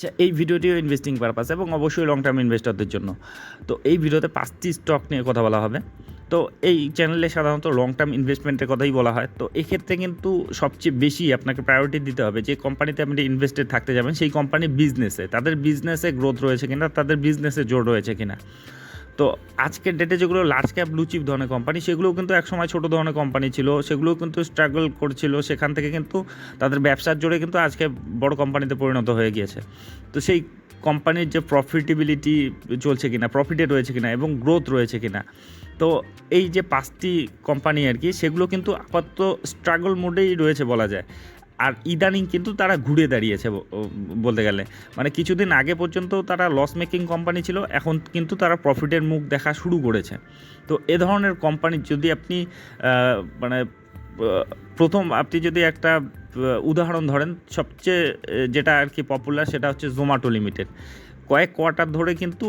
আচ্ছা এই ভিডিওটিও investing purpose এবং অবশ্যই লং টার্ম ইনভেস্টরদের জন্য। তো এই ভিডিওতে পাঁচটি স্টক নিয়ে কথা বলা হবে। তো এই চ্যানেলে সাধারণত লং টার্ম ইনভেস্টমেন্টের কথাই বলা হয়। তো এক্ষেত্রে কিন্তু সবচেয়ে বেশি আপনাকে প্রায়োরিটি দিতে হবে যে কোম্পানিতে আপনি ইনভেস্টেড থাকতে যাবেন, সেই কোম্পানির বিজনেসে তাদের বিজনেসে গ্রোথ রয়েছে কিনা, তাদের বিজনেসে জোর রয়েছে কিনা। তো আজকের ডেটে যেগুলো লার্জ ক্যাপ ব্লুচিপ ধরনের কোম্পানি সেগুলোও কিন্তু একসময় ছোটো ধরনের কোম্পানি ছিল। সেগুলোও কিন্তু স্ট্রাগল করছিল। সেখান থেকে কিন্তু তাদের ব্যবসার জোরে কিন্তু আজকে বড় কোম্পানিতে পরিণত হয়ে গিয়েছে। তো সেই কোম্পানির যে প্রফিটেবিলিটি চলছে কিনা প্রফিটে রয়েছে কিনা এবং গ্রোথ রয়েছে কিনা, তো এই যে পাঁচটি কোম্পানি আর কি, সেগুলো কিন্তু আপাতত স্ট্রাগল মোডেই রয়েছে বলা যায়। আর ইদানিং কিন্তু তারা ঘুরে দাঁড়িয়েছে বলতে গেলে। মানে কিছুদিন আগে পর্যন্ত তারা লস মেকিং কোম্পানি ছিল, এখন কিন্তু তারা প্রফিটের মুখ দেখা শুরু করেছে। তো এ ধরনের কোম্পানি যদি আপনি মানে প্রথম আপনি যদি একটা উদাহরণ ধরেন, সবচেয়ে যেটা আর কি পপুলার সেটা হচ্ছে জোম্যাটো লিমিটেড কয়েক কোয়ার্টার ধরে কিন্তু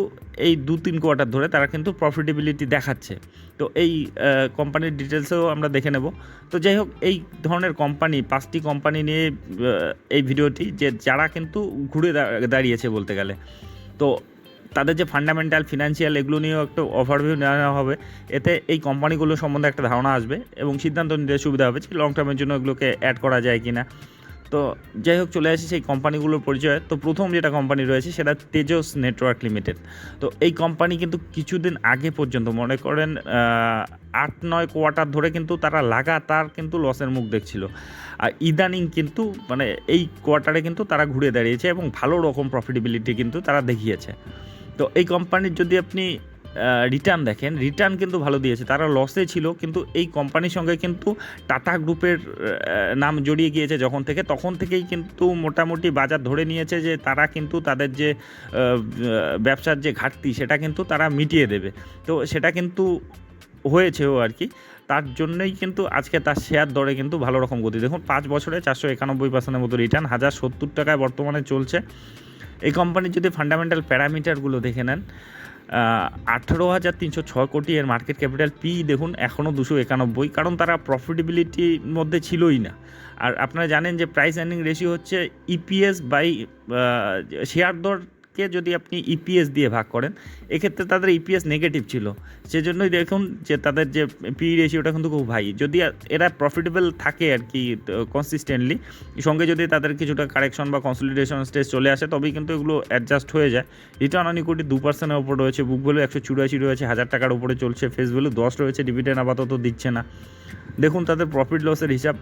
এই দু তিন কোয়ার্টার ধরে তারা কিন্তু প্রফিটেবিলিটি দেখাচ্ছে। তো এই কোম্পানির ডিটেলসেও আমরা দেখে নেব। তো যাই হোক, এই ধরনের কোম্পানি পাঁচটি কোম্পানি নিয়ে এই ভিডিওটি যে যারা কিন্তু ঘুরে দাঁড়িয়েছে বলতে গেলে। তো তাদের যে ফান্ডামেন্টাল ফিনান্সিয়াল এগুলো নিয়েও একটা ওভারভিউ নেওয়া হবে। এতে এই কোম্পানিগুলো সম্বন্ধে একটা ধারণা আসবে এবং সিদ্ধান্ত নিতে সুবিধা হবে যে লং টার্মের জন্য এগুলোকে অ্যাড করা যায় কি না তো যাই হোক, চলে আসি সেই কোম্পানিগুলোর পরিচয়। তো প্রথম যেটা কোম্পানি রয়েছে সেটা তেজস নেটওয়ার্ক লিমিটেড। তো এই কোম্পানি কিন্তু কিছুদিন আগে পর্যন্ত, মনে করেন আট, নয় কোয়ার্টার ধরে কিন্তু তারা লাগাতার কিন্তু লসের মুখ দেখছিল। আর ইদানিং কিন্তু মানে এই কোয়ার্টারে কিন্তু তারা ঘুরে দাঁড়িয়েছে এবং ভালো রকম প্রফিটেবিলিটি কিন্তু তারা দেখিয়েছে। তো এই কোম্পানির যদি আপনি রিটার্ন দেখেন। রিটার্ন কিন্তু ভালো দিয়েছে। তারা লসে ছিল, কিন্তু এই কোম্পানির সঙ্গে কিন্তু টাটা গ্রুপের নাম জড়িয়ে গিয়েছে যখন থেকে। তখন থেকেই কিন্তু মোটামুটি বাজার ধরে নিয়েছে যে তারা কিন্তু তাদের যে ব্যবসার যে ঘাটতি, সেটা কিন্তু তারা মিটিয়ে দেবে। তো সেটা কিন্তু হয়েছেও আর কি। তার জন্যই কিন্তু আজকে তার শেয়ার দরে কিন্তু ভালো রকম গতি। দেখুন, পাঁচ বছরে চারশো একানব্বই পার্সেন্টের মতো রিটার্ন হাজার সত্তর টাকায় বর্তমানে চলছে। এই কোম্পানির যদি ফান্ডামেন্টাল প্যারামিটারগুলো দেখে নেন আঠারো হাজার তিনশো ছয় কোটি এর মার্কেট ক্যাপিটাল পি দেখুন এখনও দুশো একানব্বই, কারণ তারা প্রফিটেবিলিটির মধ্যে ছিলই না। আর আপনারা জানেন যে প্রাইস আর্নিং রেশিও হচ্ছে ইপিএস বাই শেয়ার দরকে যদি আপনি ইপিএস দিয়ে ভাগ করেন, এক্ষেত্রে তাদের ইপিএস নেগেটিভ ছিল। সেজন্যই দেখুন যে তাদের যে পি রেশিওটা কিন্তু খুব হাই যদি এরা প্রফিটেবল থাকে আর কি কনসিস্টেন্টলি সঙ্গে যদি তাদের কিছুটা কারেকশন বা কনসলিডেশন স্টেজ চলে আসে, তবেই কিন্তু এগুলো অ্যাডজাস্ট হয়ে যায়। রিটার্ন অন ইকুইটি দু পার্সেন্টের ওপর রয়েছে বুক ভ্যালু একশো চুরাশি রয়েছে, হাজার টাকার উপরে চলছে ফেস ভ্যালু দশ রয়েছে ডিভিডেন্ড আপাতত দিচ্ছে না। দেখুন তাদের প্রফিট লসের হিসাব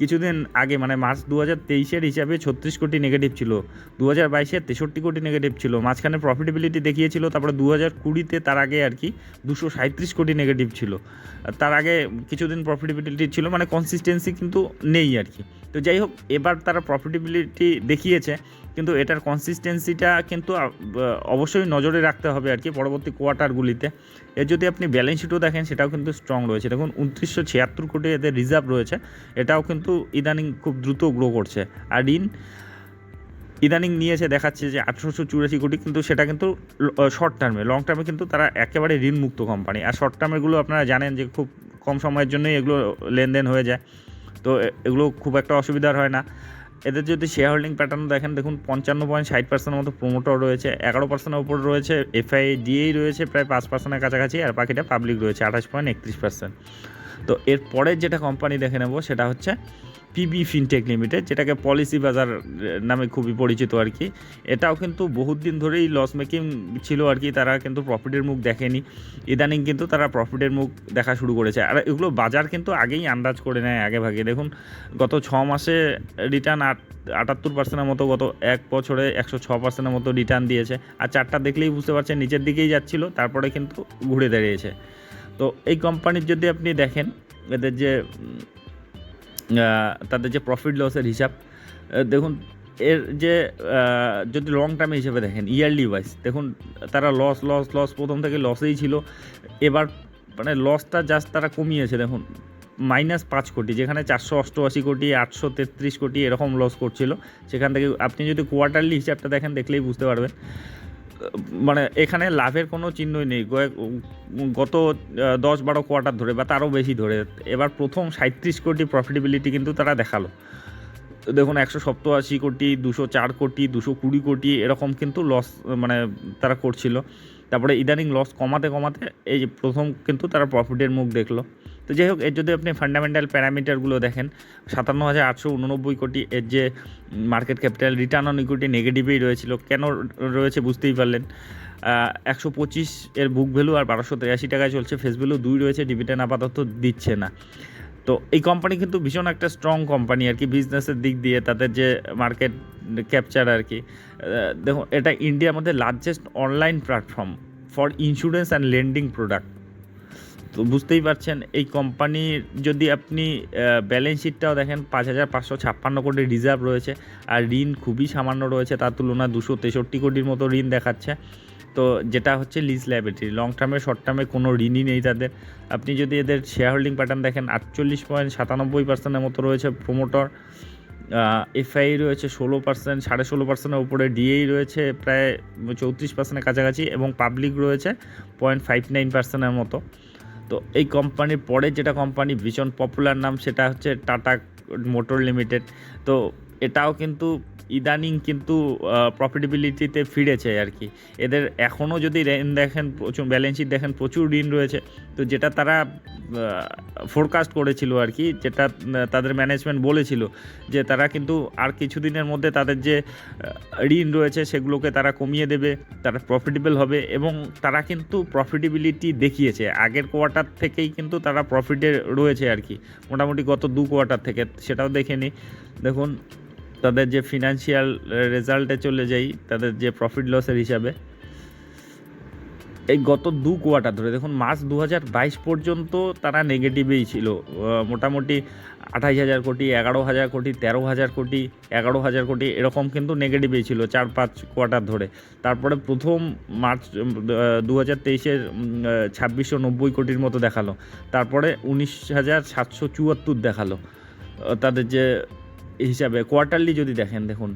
কিছুদিন আগে মানে মার্চ দু হাজার তেইশের হিসাবে ছত্রিশ কোটি নেগেটিভ ছিল দু হাজার বাইশের তেষট্টি কোটি নেগেটিভ ছিল, মাঝখানে প্রফিটেবিলিটি দেখিয়েছিল, তারপরে দু হাজার কুড়িতে তার আগে আর কি দুশো সাঁত্রিশ কোটি নেগেটিভ ছিল। তার আগে কিছুদিন প্রফিটেবিলিটি ছিল মানে কনসিস্টেন্সি কিন্তু নেই আর কি। তো যাই হোক, এবার তারা প্রফিটেবিলিটি দেখিয়েছে কিন্তু এটার কনসিস্টেন্সিটা কিন্তু অবশ্যই নজরে রাখতে হবে আর কি পরবর্তী কোয়ার্টারগুলিতে এর যদি আপনি ব্যালেন্স শিটও দেখেন, সেটাও কিন্তু স্ট্রং রয়েছে। দেখুন, উনত্রিশশো ছিয়াত্তর কোটি এদের রিজার্ভ রয়েছে। এটাও কিন্তু ইদানিং খুব দ্রুত গ্রো করছে। আর ঋণ ইদানিং নিয়েছে, দেখাচ্ছে যে আঠেরোশো চুরাশি কোটি, কিন্তু সেটা কিন্তু শর্ট টার্মে লং টার্মে কিন্তু তারা একেবারে ঋণমুক্ত কোম্পানি আর শর্ট টার্মেরগুলো আপনারা জানেন যে খুব কম সময়ের জন্যই এগুলো লেনদেন হয়ে যায়। তো এগুলো খুব একটা অসুবিধার হয় না। এদের যদি শেয়ার হোল্ডিং প্যাটার্ন দেখেন, দেখুন পঞ্চান্ন পয়েন্ট ষাট পার্সেন্টের মতো প্রোমোটর রয়েছে, এগারো পার্সেন্টের উপর রয়েছে এফআই ডিএই রয়েছে, প্রায় পাঁচ পার্সেন্টের কাছাকাছি, আর বাকিটা পাবলিক রয়েছে, আঠাশ পয়েন্ট একত্রিশ পার্সেন্ট তো এরপরের যেটা কোম্পানি দেখে নেব, সেটা হচ্ছে পিবি ফিনটেক লিমিটেড যেটাকে পলিসি বাজার নামে খুবই পরিচিত আর কি। এটাও কিন্তু বহুত দিন ধরেই লস মেকিং ছিল আর কি, তারা কিন্তু প্রফিটের মুখ দেখেনি। ইদানিং কিন্তু তারা প্রফিটের মুখ দেখা শুরু করেছে। আর এগুলো বাজার কিন্তু আগেই আন্দাজ করে নেয় আগে ভাগে দেখুন, গত ছ মাসে রিটার্ন আট, আটাত্তর পার্সেন্টের মতো, গত এক বছরে একশো ছ পার্সেন্টের মতো রিটার্ন দিয়েছে। আর চারটা দেখলেই বুঝতে পারছেন, নিচের দিকেই যাচ্ছিল, তারপরে কিন্তু ঘুরে দাঁড়িয়েছে। তো এই কোম্পানির যদি আপনি দেখেন, এদের যে তাদের যে প্রফিট লসের হিসাব দেখুন, এর যে যদি লং টার্মে হিসেবে দেখেন ইয়ারলি ওয়াইজ দেখুন, তারা লস লস লস প্রথম থেকে লসেই ছিল। এবার মানে লসটা জাস্ট তারা কমিয়েছে, দেখুন মাইনাস পাঁচ কোটি, যেখানে চারশো অষ্টআশি কোটি, আটশো তেত্রিশ কোটি এরকম লস করছিল। সেখান থেকে আপনি যদি কোয়ার্টারলি হিসাবটা দেখেন, দেখলেই বুঝতে পারবেন। মানে এখানে লাভের কোনো চিহ্নই নেই। গত দশ বারো কোয়ার্টার ধরে বা তারও বেশি ধরে, এবার প্রথম সাঁত্রিশ কোটি প্রফিটেবিলিটি কিন্তু তারা দেখাল। দেখুন, একশো সপ্তআশি কোটি, দুশো চার কোটি, দুশো কুড়ি কোটি এরকম কিন্তু লস মানে তারা করছিল। তারপরে ইদানিং লস কমাতে কমাতে এই প্রথম কিন্তু তারা প্রফিটের মুখ দেখল। তো যাই হোক, এর যদি আপনি ফান্ডামেন্টাল প্যারামিটারগুলো দেখেন, সাতান্ন হাজার আটশো উননব্বই কোটি এর যে market capital return on equity নেগেটিভেই রয়েছিল। কেন রয়েছে বুঝতেই পারলেন? একশো পঁচিশ এর বুক ভ্যালু আর বারোশো তেরাশি টাকায় চলছে। ফেস ভ্যালু দুই রয়েছে ডিভিডেন্ড আপাতত দিচ্ছে না। তো এই কোম্পানি কিন্তু ভীষণ একটা স্ট্রং কোম্পানি আর কি বিজনেসের দিক দিয়ে তাদের যে মার্কেট ক্যাপচার আর কি। দেখুন, এটা ইন্ডিয়ার মধ্যে largest online platform for insurance and lending product তো বুঝতেই পারছেন, এই কোম্পানির যদি আপনি ব্যালেন্স শিটটাও দেখেন, পাঁচ হাজার পাঁচশো ছাপ্পান্ন কোটি রিজার্ভ রয়েছে, আর ঋণ খুবই সামান্য রয়েছে, তার তুলনায় দুশো তেষট্টি কোটির মতো ঋণ দেখাচ্ছে। তো যেটা হচ্ছে লিজ লাইবিলিটি লং টার্মে শর্ট টার্মে কোনো ঋণই নেই তাদের। আপনি যদি এদের শেয়ার হোল্ডিং প্যাটার্ন দেখেন, আটচল্লিশ পয়েন্ট সাতানব্বই পার্সেন্টের মতো রয়েছে প্রোমোটর এফআই রয়েছে ষোলো পার্সেন্ট সাড়ে ষোলো পার্সেন্টের উপরে ডিএই রয়েছে প্রায় চৌত্রিশ পার্সেন্টের কাছাকাছি, এবং পাবলিক রয়েছে পয়েন্ট ফাইভ নাইন পার্সেন্টের মতো। তো এই কোম্পানির পরে যেটা কোম্পানি ভীষণ পপুলার নাম সেটা হচ্ছে টাটা মোটর লিমিটেড তো এটাও কিন্তু ইদানিং কিন্তু প্রফিটেবিলিটিতে ফিরেছে আর কি। এদের এখনও যদি ঋণ দেখেন প্রচুর ব্যালেন্স শিট দেখেন, প্রচুর ঋণ রয়েছে, তো যেটা তারা ফোরকাস্ট করেছিল আর কি, যেটা তাদের ম্যানেজমেন্ট বলেছিল, যে তারা কিন্তু আর কিছুদিনের মধ্যে তাদের যে ঋণ রয়েছে সেগুলোকে তারা কমিয়ে দেবে, তারা প্রফিটেবল হবে এবং তারা কিন্তু প্রফিটেবিলিটি দেখিয়েছে। আগের কোয়ার্টার থেকেই কিন্তু তারা প্রফিটে রয়েছে আর কি। মোটামুটি গত দু কোয়ার্টার থেকে, সেটাও দেখে নিই দেখুন তাদের যে ফিনান্সিয়াল রেজাল্টে চলে যাই, তাদের যে প্রফিট লসের হিসাবে। এই গত দু কোয়ার্টার ধরে, দেখুন মার্চ দু হাজার বাইশ পর্যন্ত তারা নেগেটিভেই ছিল। মোটামুটি আঠাশ হাজার কোটি, এগারো হাজার কোটি, তেরো হাজার কোটি, এগারো হাজার কোটি, এরকম কিন্তু নেগেটিভেই ছিল চার পাঁচ কোয়ার্টার ধরে। তারপরে প্রথম মার্চ দু হাজার তেইশের ছাব্বিশশো নব্বই কোটির মতো দেখাল। তারপরে উনিশ হাজার সাতশো চুয়াত্তর দেখাল। তাদের যে হিসাবে কোয়ার্টারলি যদি দেখেন, দেখুন।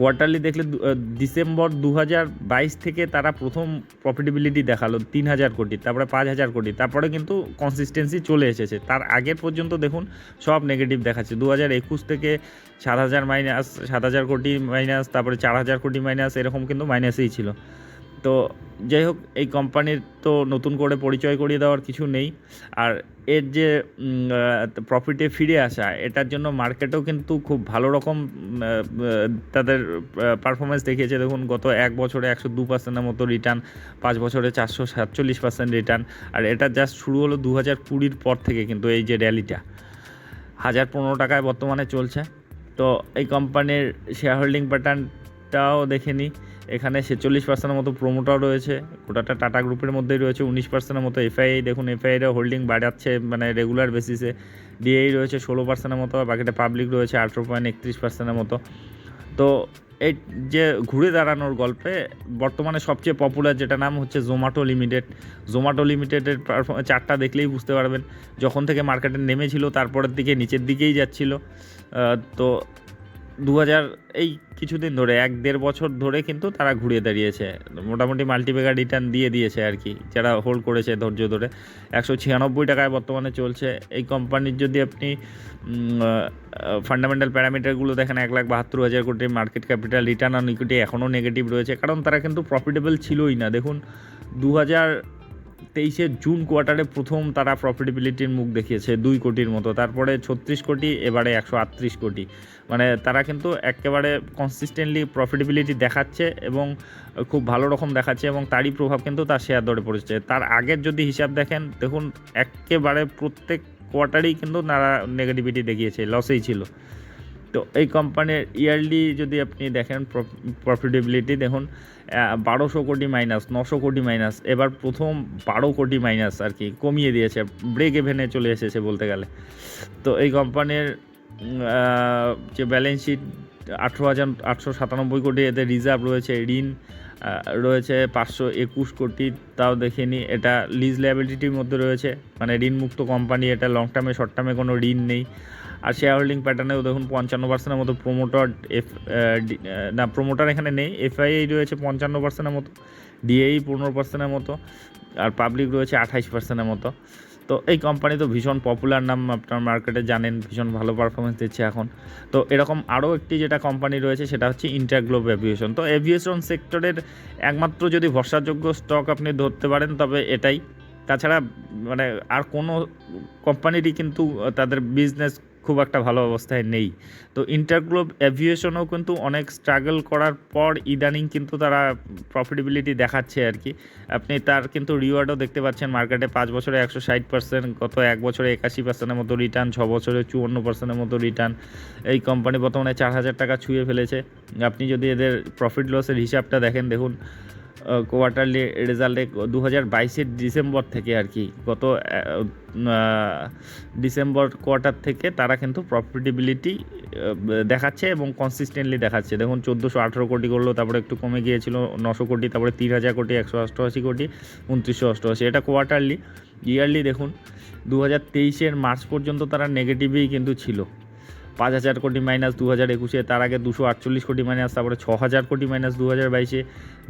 কোয়ার্টারলি দেখলে ডিসেম্বর দু হাজার বাইশ থেকে তারা প্রথম প্রফিটেবিলিটি দেখাল তিন হাজার কোটি, তারপরে পাঁচ হাজার কোটি, তারপরে কিন্তু কনসিস্টেন্সি চলে এসেছে। তার আগের পর্যন্ত দেখুন, সব নেগেটিভ দেখাচ্ছে। দু হাজার একুশ থেকে সাত হাজার মাইনাস সাত হাজার কোটি মাইনাস তারপরে চার হাজার কোটি মাইনাস এরকম কিন্তু মাইনাসেই ছিল। তো যাই হোক, এই কোম্পানির তো নতুন করে পরিচয় করিয়ে দেওয়ার কিছু নেই। আর এর যে প্রফিটে ফিরে আসা, এটার জন্য মার্কেটও কিন্তু খুব ভালো রকম তাদের পারফরমেন্স দেখিয়েছে। দেখুন, গত এক বছরে একশো দু পার্সেন্টের মতো রিটার্ন পাঁচ বছরে চারশো সাতচল্লিশ পার্সেন্ট রিটার্ন আর এটা জাস্ট শুরু হলো দু হাজার কুড়ির পর থেকে কিন্তু এই যে র্যালিটা হাজার পনেরো টাকায় বর্তমানে চলছে। তো এই কোম্পানির শেয়ার হোল্ডিং প্যাটার্নটাও দেখে নিই এখানে ছেচল্লিশ পার্সেন্টের মতো প্রোমোটার রয়েছে। গোটাটা টাটা গ্রুপের মধ্যেই রয়েছে, উনিশ পার্সেন্টের মতো এফআইআই দেখুন এফআইআইরা হোল্ডিং বাড়াচ্ছে মানে রেগুলার বেসিসে ডিআই রয়েছে ষোলো পার্সেন্টের মতো, বাকিটা পাবলিক রয়েছে আঠেরো পয়েন্ট একত্রিশ পার্সেন্টের মতো। তো এই যে ঘুরে দাঁড়ানোর গল্পে, বর্তমানে সবচেয়ে পপুলার যেটা নাম হচ্ছে জোম্যাটো লিমিটেড জোম্যাটো লিমিটেডের চারটা দেখলেই বুঝতে পারবেন। যখন থেকে মার্কেটে নেমেছিল, তারপরের দিকে নিচের দিকেই যাচ্ছিল। তো দু হাজার এই কিছুদিন ধরে, এক দেড় বছর ধরে কিন্তু তারা ঘুরিয়ে দাঁড়িয়েছে। মোটামুটি মাল্টিপেগার রিটার্ন দিয়ে দিয়েছে আর কি, যারা হোল্ড করেছে ধৈর্য ধরে। একশো ছিয়ানব্বই টাকায় বর্তমানে চলছে। এই কোম্পানির যদি আপনি ফান্ডামেন্টাল প্যারামিটারগুলো দেখেন, এক লাখ বাহাত্তর হাজার crore market capital return on equity এখনও নেগেটিভ রয়েছে। কারণ তারা কিন্তু প্রফিটেবল ছিলই না। দেখুন দু হাজার তেইশের জুন কোয়ার্টারে প্রথম তারা প্রফিটেবিলিটির মুখ দেখিয়েছে দুই কোটির মতো। তারপরে ছত্রিশ কোটি, এবারে একশো আটত্রিশ কোটি। মানে তারা কিন্তু একেবারে কনসিস্টেন্টলি প্রফিটেবিলিটি দেখাচ্ছে এবং খুব ভালো রকম দেখাচ্ছে এবং তারই প্রভাব কিন্তু তার শেয়ার দরে পড়েছে। তার আগের যদি হিসাব দেখেন, দেখুন, একেবারে প্রত্যেক কোয়ার্টারেই কিন্তু তারা নেগেটিভিটি দেখিয়েছে লসেই ছিল। তো এই কোম্পানির ইয়ারলি যদি আপনি দেখেন প্রফিটেবিলিটি দেখুন বারোশো কোটি মাইনাস নশো কোটি মাইনাস এবার প্রথম বারো কোটি মাইনাস আর কি কমিয়ে দিয়েছে ব্রেক এভেনে চলে এসেছে বলতে গেলে। তো এই কোম্পানির যে ব্যালেন্স শিট আঠেরো হাজার আটশো সাতানব্বই কোটি এদের রিজার্ভ রয়েছে, ঋণ রয়েছে পাঁচশো একুশ কোটি, তাও দেখে নিই এটা লিজ লাইবিলিটির মধ্যে রয়েছে মানে ঋণমুক্ত কোম্পানি এটা লং টার্মে শর্ট টার্মে কোনো ঋণ নেই। আর শেয়ার হোল্ডিং প্যাটার্নেও দেখুন পঞ্চান্ন পার্সেন্টের মতো প্রোমোটার এফ না প্রোমোটার এখানে নেই এফআইআই রয়েছে পঞ্চান্ন পার্সেন্টের মতো ডিএই পনেরো পার্সেন্টের মতো, আর পাবলিক রয়েছে আঠাইশ পার্সেন্টের মতো। তো এই কোম্পানি তো ভীষণ পপুলার নাম আপনার মার্কেটে জানেন, ভীষণ ভালো পারফরমেন্স দিচ্ছে এখন। তো এরকম আরও একটি যেটা কোম্পানি রয়েছে, সেটা হচ্ছে ইন্টারগ্লোব এভিয়েশন তো এভিয়েশন সেক্টরের একমাত্র যদি ভরসাযোগ্য স্টক আপনি ধরতে পারেন, তবে এটাই। তাছাড়া মানে আর কোনো কোম্পানিরই কিন্তু তাদের বিজনেস খুব একটা ভালো অবস্থায় নেই। তো ইন্টারগ্লোব অ্যাভিয়েশনও কিন্তু অনেক স্ট্রাগল করার পর ইদানিং কিন্তু তারা প্রফিটেবিলিটি দেখাচ্ছে আর কি। আপনি তার কিন্তু রিওয়ার্ডও দেখতে পাচ্ছেন মার্কেটে পাঁচ বছরে একশো ষাট পার্সেন্ট গত এক বছরে একাশি পার্সেন্টের মতো রিটার্ন ছ বছরে চুয়ান্ন পার্সেন্টের মতো রিটার্ন এই কোম্পানি বর্তমানে চার হাজার টাকা ছুঁয়ে ফেলেছে। আপনি যদি এদের প্রফিট লসের হিসাবটা দেখেন, দেখুন কোয়ার্টারলি রেজাল্টে দু হাজার বাইশের ডিসেম্বর থেকে আর কি, গত ডিসেম্বর কোয়ার্টার থেকে তারা কিন্তু প্রফিটেবিলিটি দেখাচ্ছে এবং কনসিস্টেন্টলি দেখাচ্ছে। দেখুন, চোদ্দোশো আঠেরো কোটি করল, তারপরে একটু কমে গিয়েছিল নশো কোটি, তারপরে তিন হাজার কোটি, একশো অষ্টআশি কোটি, উনত্রিশশো অষ্টআশি এটা কোয়ার্টারলি ইয়ারলি দেখুন দু হাজার তেইশের মার্চ পর্যন্ত তারা নেগেটিভই কিন্তু ছিল। পাঁচ হাজার কোটি মাইনাস দু হাজার একুশে, তার আগে দুশো আটচল্লিশ কোটি মাইনাস তারপরে ছ হাজার কোটি মাইনাস দু হাজার বাইশে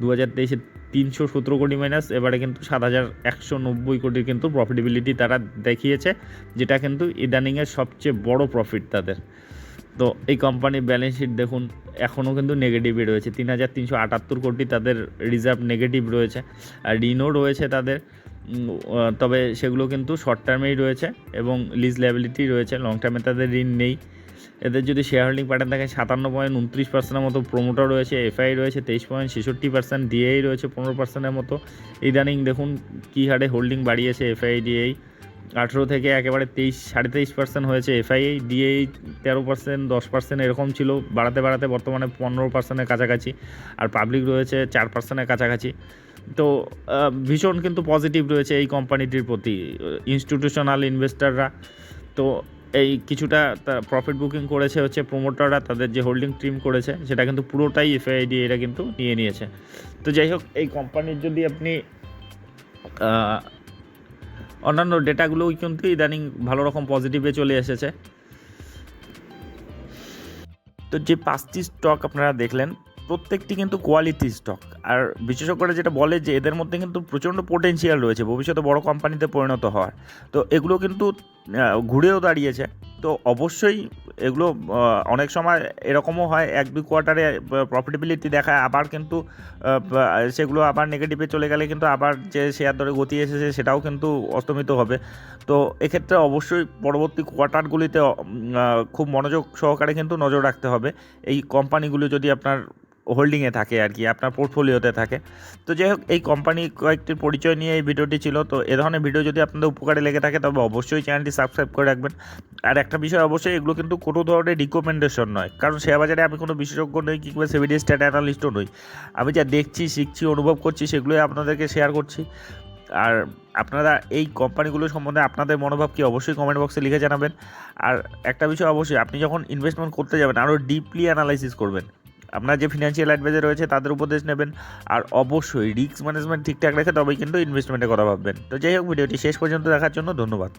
দু হাজার তেইশে তিনশো সতেরো কোটি মাইনাস এবারে কিন্তু সাত হাজার একশো নব্বই কোটির কিন্তু প্রফিটেবিলিটি তারা দেখিয়েছে, যেটা কিন্তু ইদানিংয়ের সবচেয়ে বড় প্রফিট তাদের। তো এই কোম্পানির ব্যালেন্স শিট দেখুন, এখনও কিন্তু নেগেটিভই রয়েছে। তিন হাজার তিনশো আটাত্তর কোটি তাদের রিজার্ভ নেগেটিভ রয়েছে, আর ঋণও রয়েছে তাদের। তবে সেগুলো কিন্তু শর্ট টার্মেই রয়েছে, এবং লিজ ল্যাবিলিটি রয়েছে লং টার্মে তাদের ঋণ নেই। এদের যদি শেয়ার হোল্ডিং প্যাটার্ন দেখেন, সাতান্ন পয়েন্ট উনত্রিশ পার্সেন্টের মতো প্রোমোটার রয়েছে এফআই রয়েছে, তেইশ পয়েন্ট ছেষট্টি পার্সেন্ট ডিআই রয়েছে, পনেরো পার্সেন্টের মতো। ইদানিং দেখুন কী হারে হোল্ডিং বাড়িয়েছে এফআই ডিএই আঠেরো থেকে একেবারে তেইশ, সাড়ে তেইশ পার্সেন্ট হয়েছে এফআইআই ডিএই তেরো পার্সেন্ট দশ পার্সেন্ট এরকম ছিল, বাড়াতে বাড়াতে বর্তমানে পনেরো পার্সেন্টের কাছাকাছি। আর পাবলিক রয়েছে চার পার্সেন্টের কাছাকাছি। তো ভীষণ কিন্তু পজিটিভ রয়েছে এই কোম্পানিটির প্রতি ইনস্টিটিউশনাল ইনভেস্টাররা তো এই কিছুটা প্রফিট বুকিং করেছে হচ্ছে প্রোমোটাররা তাদের যে হোল্ডিং ট্রিম করেছে, সেটা কিন্তু পুরোটাই এফআইডি এটা কিন্তু নিয়ে নিয়েছে। তো যাই হোক, এই কোম্পানির যদি আপনি অন্যান্য ডেটাগুলোও কিন্তু ইদানিং ভালো রকম পজিটিভে চলে এসেছে। তো যে পাঁচটি স্টক আপনারা দেখলেন, প্রত্যেকটি কিন্তু কোয়ালিটি স্টক আর বিশেষজ্ঞরা যেটা বলে যে এদের মধ্যে কিন্তু প্রচণ্ড পোটেনশিয়াল রয়েছে, ভবিষ্যতে বড় কোম্পানিতে পরিণত হওয়ার। তো এগুলো কিন্তু ঘুরেও দাঁড়িয়েছে। তো অবশ্যই এগুলো অনেক সময় এরকমও হয়, এক দুই কোয়ার্টারে প্রফিটেবিলিটি দেখায়, আবার কিন্তু সেগুলো আবার নেগেটিভে চলে গেলে কিন্তু আবার যে শেয়ার দরে গতি এসেছে, সেটাও কিন্তু অস্তমিত হবে। তো এক্ষেত্রে অবশ্যই পরবর্তী কোয়ার্টারগুলিতে খুব মনোযোগ সহকারে কিন্তু নজর রাখতে হবে। এই কোম্পানিগুলো যদি আপনার হোল্ডিংয়ে থাকে আর কি, আপনার পোর্টফোলিওতে থাকে। তো যাই হোক, এই কোম্পানি কয়েকটির পরিচয় নিয়ে এই ভিডিওটি ছিল। তো এ ধরনের ভিডিও যদি আপনাদের উপকারে লেগে থাকে, তবে অবশ্যই চ্যানেলটি সাবস্ক্রাইব করে রাখবেন। আর একটা বিষয় অবশ্যই, এগুলো কিন্তু কোনো ধরনের রিকমেন্ডেশন নয়। কারণ শেয়ার বাজারে আমি কোনো বিশেষজ্ঞ নই, কিংবা সেভিডি স্ট্যাট অ্যানালিস্টও নই। আমি যা দেখছি, শিখছি, অনুভব করছি, সেগুলোই আপনাদেরকে শেয়ার করছি। আর আপনারা এই কোম্পানিগুলো সম্বন্ধে আপনাদের মনোভাব কি, অবশ্যই কমেন্ট বক্সে লিখে জানাবেন। আর একটা বিষয় অবশ্যই, আপনি যখন ইনভেস্টমেন্ট করতে যাবেন আরও ডিপলি অ্যানালাইসিস করবেন। আপনার যে ফিনান্সিয়াল অ্যাডভাইজার রয়েছে, তাদের উপদেশ নেবেন। আর অবশ্যই রিস্ক ম্যানেজমেন্ট ঠিকঠাক রেখে তবেই কিন্তু ইনভেস্টমেন্টের কথা ভাববেন। তো যাই হোক, ভিডিওটি শেষ পর্যন্ত দেখার জন্য ধন্যবাদ।